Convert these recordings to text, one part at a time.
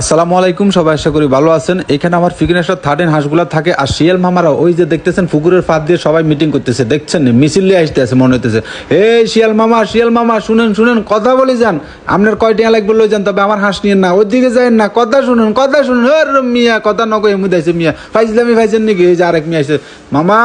আসসালামু আলাইকুম, সবাই আশা করি ভালো আছেন। এখানে আমার ফিগনেশার থার্টিন হাঁসগুলা থাকে আর শিয়াল মামারা ওই যে দেখতেছেন পুকুরের ফাঁদ দিয়ে সবাই মিটিং করতেছে, দেখছেন? মিছিল নিয়ে আসতে আছে, মনে হইতেছে। এই শিয়াল মামা শিয়াল মামা, শুনেন শুনেন, কথা বলে যান। আপনার কয় টিয়া লাগবে লই যান, তবে আমার হাঁস নিয়েন না, ওইদিকে যাই না, কথা শুনুন কথা শুনুন। মিয়া, কথা নকো, এমনি দাইছে মিয়া। ফাইজলামি ফাইছেন নাকি? এই যে আরেক মিয়া আছে মামা,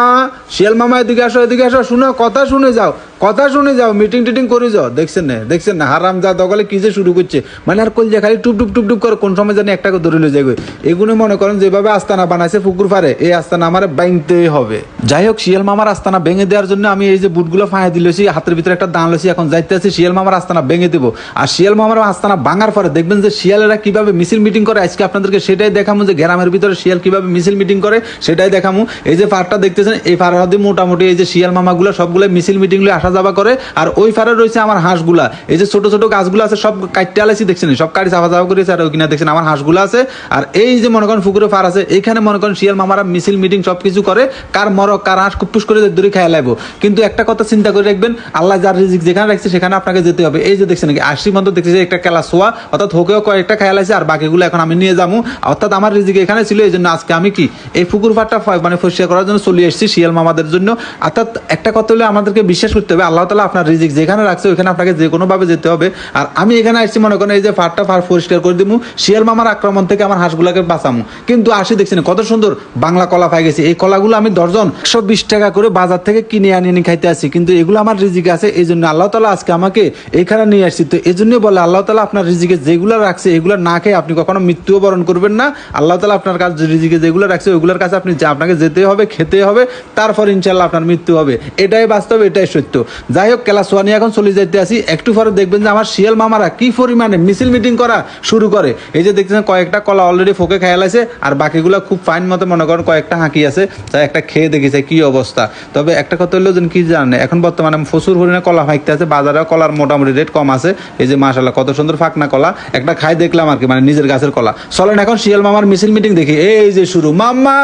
শিয়াল মামা, এদিকে আসো এদিকে আসো, শুনো, কথা শুনে যাও, কথা শুনে যাও, মিটিং টিটিং করে যাও। দেখছেন না? দেখছেন না? হারাম যা দগলে কি যে শুরু করছে? মানে আর কল যে খালি টুপ টুপ টুপ টুপ করে কোন সময় জানি একটাকে ধরে লয়ে যাবে এগুলো মনে করেন যেভাবে আস্তানা বানাইছে পুকুর পারে এই আস্তানা আমার বাইনতেই হবে। যাই হোক শিয়াল মামার আস্তানা ভেঙে দেওয়ার জন্য আমি এই যে বুটগুলো ফাঁয়া দিলেছি হাতের ভিতরে একটা দান লেছি এখন যাইতে আছি শিয়াল মামার আস্তানা ভেঙে দেবো। আর শিয়াল মামার আস্তানা ভাঙার পরে দেখবেন যে শিয়ালেরা কীভাবে মিছিল মিটিং করে, আজকে আপনাদেরকে সেটাই দেখামু যে গ্রামের ভিতরে শিয়াল কীভাবে মিছিল মিটিং করে, সেটাই দেখামু। এই যে ফারটা দেখতেছেন, এই ফারের মধ্যে মোটামুটি এই যে শিয়াল মামাগুলো সবগুলো মিছিল মিটিংগুলো আসা যাওয়া করে, আর ওই ফারে রয়েছে আমার হাঁসগুলা। এই যে ছোট ছোট গাছগুলো আছে, সব কাটতে আলাইছি, দেখছেন? সব কাটি চাপা চাপা করেছে, আর ওই ওইখানে দেখছেন আমার হাঁসগুলো আছে। আর এই যে মনে করেন পুকুরে ফার আছে, এখানে মনে করেন শিয়াল মামারা মিছিল, মিটিং সবকিছু করে, কার মরক, কার হাঁস কুপুস করে দূরে খেয়ে লাইবো। কিন্তু একটা কথা চিন্তা করে রাখবেন, আল্লাহ যার রিজিক যেখানে রাখছে সেখানে আপনাকে যেতে হবে। এই যে দেখছেন নাকি, আশি দেখছি যে একটা কেলা সোয়া, অর্থাৎ হোকেও কয়েকটা খেয়াল আছে আর বাকিগুলো এখন আমি নিয়ে যাব। অর্থাৎ আমার রিজিক এখানে ছিল, এই জন্য আজকে আমি কি, এই পুকুর ফাটটা মানে পরিষ্কার করার জন্য চলে এসেছি শিয়াল মামাদের জন্য। অর্থাৎ একটা কথা হলে আমাদেরকে বিশ্বাস করতে হবে, আল্লাহ তালা আপনার রিজিক যেখানে রাখছে ওইখানে আপনাকে যে কোনোভাবে যেতে হবে। আর আমি এখানে আসছি মনে করেন এই যে ফাটটা ফার পরিষ্কার করে দিব শিয়াল মামার আক্রমণ থেকে আমার হাঁসগুলোকে বাঁচামো। কিন্তু আসি দেখছেন কত সুন্দর বাংলা কলা পাই গেছি। এই কলাগুলো আমি দর্জন একশো বিশ টাকা করে বাজার থেকে কিনে আনি এনে খাইতে আসি। কিন্তু এগুলো আমার রিজিক আছে, এই জন্য আল্লাহ তালা আজকে আমাকে এখানে নিয়ে আসছি। তো এই জন্যই বলে আল্লাহ তালা আপনার রিজিকে যেগুলো রাখছে, এগুলো না খেয়ে আপনি কখনো মৃত্যুও বরণ করবেন না। আল্লাহ তালা আপনার কাছে রিজিকে যেগুলো রাখছে ওইগুলোর কাছে আপনি আপনাকে যেতে হবে খেতে হবে, তারপর ইনশাল্লাহ আপনার মৃত্যু হবে। এটাই বাস্তব, এটাই সত্য। যাই হোক কেলা সোয়ানি এখন চলে যেতে আসি। একটু পরে দেখবেন যে আমার শিয়াল মামারা কি পরিমাণে মিছিল মিটিং করা শুরু করে। এই যে দেখছেন কয়েকটা কলা অলরেডি ফোকে খেয়াল আছে আর বাকিগুলো খুব ফাইন মতো মনে করেন কয়েকটা হাঁকি আছে তাই একটা খেয়ে দেখেছে কি অবস্থা। তবে একটা কথা হলো যে কি জানে, এখন বর্তমানে প্রচুর পরিমাণে কলা ফাঁকতে আছে বাজারে কলার মোটামুটি রেট কম আছে, এই যে মাশাল্লাহ কত সুন্দর ফাঁকনা কলা, একটা খাই দেখলাম আর কি মানে নিজের গাছের কলা। চলেন এখন শিয়াল মামার মিছিল মিটিং দেখি, এই যে শুরু, মাম্মা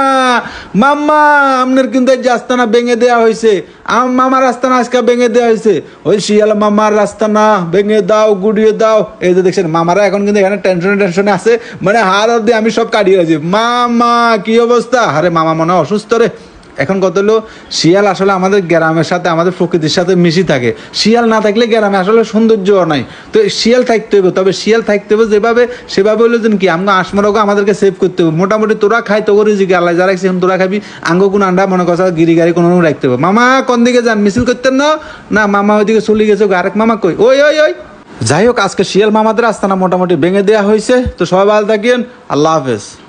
মাম্মা আপনার কিন্তু এই যে আস্তানা ভেঙে দেওয়া হয়েছে আম মামার রাস্তা না, আজকে ভেঙে দেওয়া হয়েছে। ওই শিয়াল মামার রাস্তা না, ভেঙে দাও, গুড়িয়ে দাও। এই যে দেখছেন, মামারা এখন কিন্তু এখানে টেনশনে টেনশনে আছে। মানে হার অব্দি আমি সব কাটিয়ে আছি। মামা, কি অবস্থা? আরে মামা মনে অসুস্থ রে। এখন কত হলো, শিয়াল আসলে আমাদের গ্রামের সাথে, আমাদের প্রকৃতির সাথে মিশি থাকে। শিয়াল না থাকলে গ্রামে আসলে সৌন্দর্য নাই। তো শিয়াল থাকতে হবে তবে শিয়াল থাকতে হবে যেভাবে, সেভাবে হলো যেন কি, আমরা আসমরকে আমাদেরকে সেভ করতে হবে মোটামুটি তোরা খাই তো করে জিগে আল্লাহ যারা এখন তোরা খাবি, আঙ্গ কোন আন্ডা, মনে কথা গিরি গাড়ি কোনো রাখতে হবে মামা, কোন দিকে যান? মিছিল করতেন না? না, মামা ওইদিকে চলে গেছে আরেক মামা কই? ওই ওই ওই। যাই হোক, আজকে শিয়াল মামাদের আস্তানা মোটামুটি ভেঙে দেওয়া হয়েছে তো সবাই ভালো থাকেন। আল্লাহ হাফেজ।